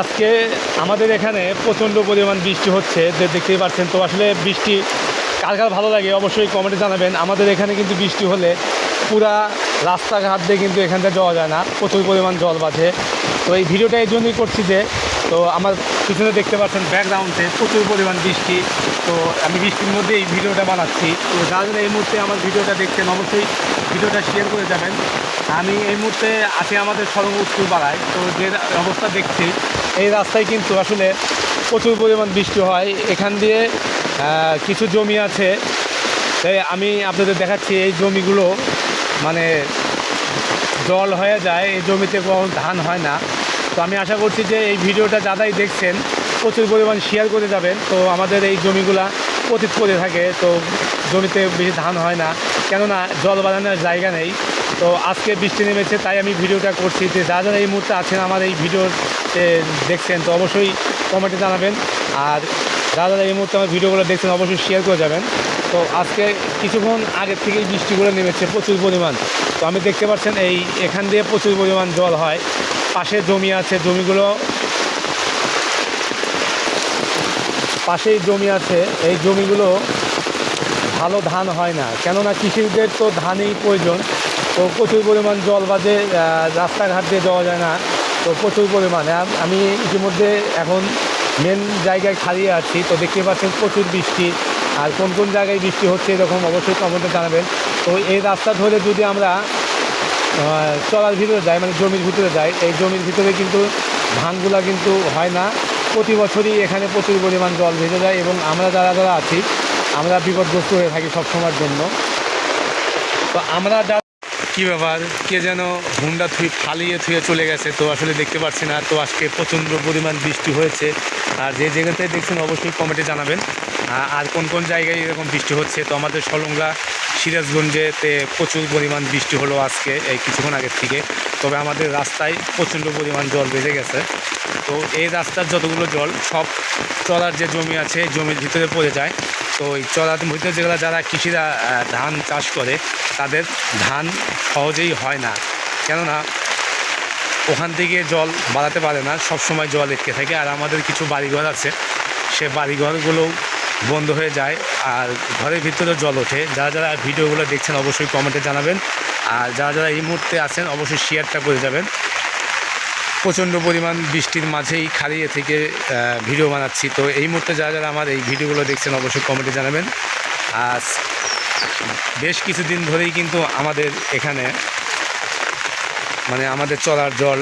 আজকে আমাদের এখানে প্রচণ্ড পরিমাণ বৃষ্টি হচ্ছে যে দেখতেই পাচ্ছেন। তো আসলে বৃষ্টি কার কার ভালো লাগে অবশ্যই কমেন্টে জানাবেন। আমাদের এখানে কিন্তু বৃষ্টি হলে পুরা রাস্তাঘাট দিয়ে কিন্তু এখানটা যাওয়া যায় না। প্রচুর পরিমাণ জল বাঁধে। তো এই ভিডিওটা এই জন্যই করছি যে, তো আমার পিছনে দেখতে পাচ্ছেন ব্যাকগ্রাউন্ডে প্রচুর পরিমাণ বৃষ্টি। তো আমি বৃষ্টির মধ্যে এই ভিডিওটা বানাচ্ছি। তো যারা যারা এই মুহূর্তে আমার ভিডিওটা দেখছেন, অবশ্যই ভিডিওটা শেয়ার করে যাবেন। আমি এই মুহূর্তে আছি আমাদের সরঙ্গ উত্তর পাড়ায় তো যে অবস্থা দেখছি এই রাস্তায় কিন্তু আসলে প্রচুর পরিমাণ বৃষ্টি হয়। এখান দিয়ে কিছু জমি আছে। তাই আমি আপনাদের দেখাচ্ছি এই জমিগুলো। মানে জল হয়ে যায়, এই জমিতে কোনো ধান হয় না। তো আমি আশা করছি যে এই ভিডিওটা যারাই দেখছেন, প্রচুর পরিমাণ শেয়ার করে যাবেন। তো আমাদের এই জমিগুলা পতিত করে থাকে, তো জমিতে বেশি ধান হয় না। কেননা জল বাঁধানোর জায়গা নেই। তো আজকে বৃষ্টি নেমেছে, তাই আমি ভিডিওটা করছি যে যারা যারা এই মুহূর্তে আছেন আমার এই ভিডিওতে দেখছেন, তো অবশ্যই কমেন্টে জানাবেন। আর যারা যারা এই মুহূর্তে আমার ভিডিওগুলো দেখছেন, অবশ্যই শেয়ার করে যাবেন। তো আজকে কিছুক্ষণ আগের থেকেই বৃষ্টিগুলো নেমেছে প্রচুর পরিমাণ। তো আমি দেখতে পাচ্ছেন এই এখান দিয়ে প্রচুর পরিমাণ জল হয়। পাশে জমি আছে, জমিগুলো পাশেই জমি আছে। এই জমিগুলো ভালো ধান হয় না, কেননা কৃষিদের তো ধানই প্রয়োজন। তো প্রচুর পরিমাণ জল বাজে রাস্তাঘাট দিয়ে যাওয়া যায় না। তো প্রচুর পরিমাণে। আমি ইতিমধ্যে এখন মেন জায়গায় খালিয়ে আছি। তো দেখতে পাচ্ছেন প্রচুর বৃষ্টি। আর কোন কোন জায়গায় বৃষ্টি হচ্ছে এরকম অবশ্যই কমেন্টে জানাবেন। তো এই রাস্তা ধরে যদি আমরা চলার ভিতরে যাই মানে জমির ভিতরে যাই, এই জমির ভিতরে কিন্তু ধানগুলা কিন্তু হয় না। প্রতি বছরই এখানে প্রচুর পরিমাণ জল ভেজে যায় এবং আমরা যারা যারা আছি, আমরা বিপদগ্রস্ত হয়ে থাকি সবসময়ের জন্য। তো আমরা যা কী ব্যাপার? কে যেন হুন্ডা থুই ফালিয়ে থুয়ে চলে গেছে। তো আসলে দেখতে পাচ্ছি না। তো আজকে প্রচণ্ড পরিমাণ বৃষ্টি হয়েছে। আর যে জায়গাতে দেখছেন অবশ্যই কমেন্টে জানাবেন। আর কোন কোন জায়গায় এরকম বৃষ্টি হচ্ছে? তো আমাদের সলংলা সিরাজগঞ্জেতে প্রচুর পরিমাণ বৃষ্টি হলো আজকে, এই কিছুক্ষণ আগের থেকে। তবে আমাদের রাস্তায় প্রচণ্ড পরিমাণ জল বেড়ে গেছে। তো এই রাস্তার যতগুলো জল, সব চলার যে জমি আছে জমির ভিতরে পড়ে যায়। তো এই চলার ভিতরে যেগুলো যারা কৃষিরা ধান চাষ করে, তাদের ধান সহজেই হয় না। কেননা, ওখান থেকে জল বাড়াতে পারে না সব সময় জল এটকে থাকে। আর আমাদের কিছু বাড়িঘর আছে, সে বাড়িঘরগুলোও বন্ধ হয়ে যায় আর ঘরের ভিতরে জল ওঠে। যারা যারা ভিডিওগুলো দেখছেন, অবশ্যই কমেন্টে জানাবেন। আর যারা যারা এই মুহূর্তে আছেন, অবশ্যই শেয়ারটা করে যাবেন। প্রচণ্ড পরিমাণ বৃষ্টির মাঝেই খালিয়ে থেকে ভিডিও বানাচ্ছি। তো এই মুহূর্তে যারা যারা আমার এই ভিডিওগুলো দেখছেন, অবশ্যই কমেন্টে জানাবেন। আর বেশ কিছুদিন ধরেই কিন্তু আমাদের এখানে মানে আমাদের চলার জল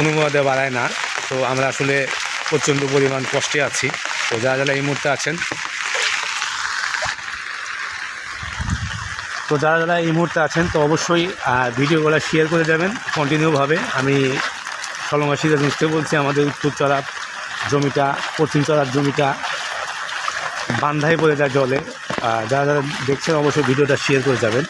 অনুমোদে বাড়ায় না। তো আমরা আসলে প্রচণ্ড পরিমাণ কষ্টে আছি। তো যারা যারা এই মুহূর্তে আছেন, তো যারা যারা এই মুহূর্তে আছেন, তো অবশ্যই ভিডিওগুলো শেয়ার করে যাবেন কন্টিনিউভাবে আমি সলঙ্গা সিরাজ থেকে বলছি, আমাদের উত্তর চড়ার জমিটা, পশ্চিম চড়ার জমিটা বান্ধাই পড়ে যায় জলে। যারা যারা দেখছেন, অবশ্যই ভিডিওটা শেয়ার করে যাবেন।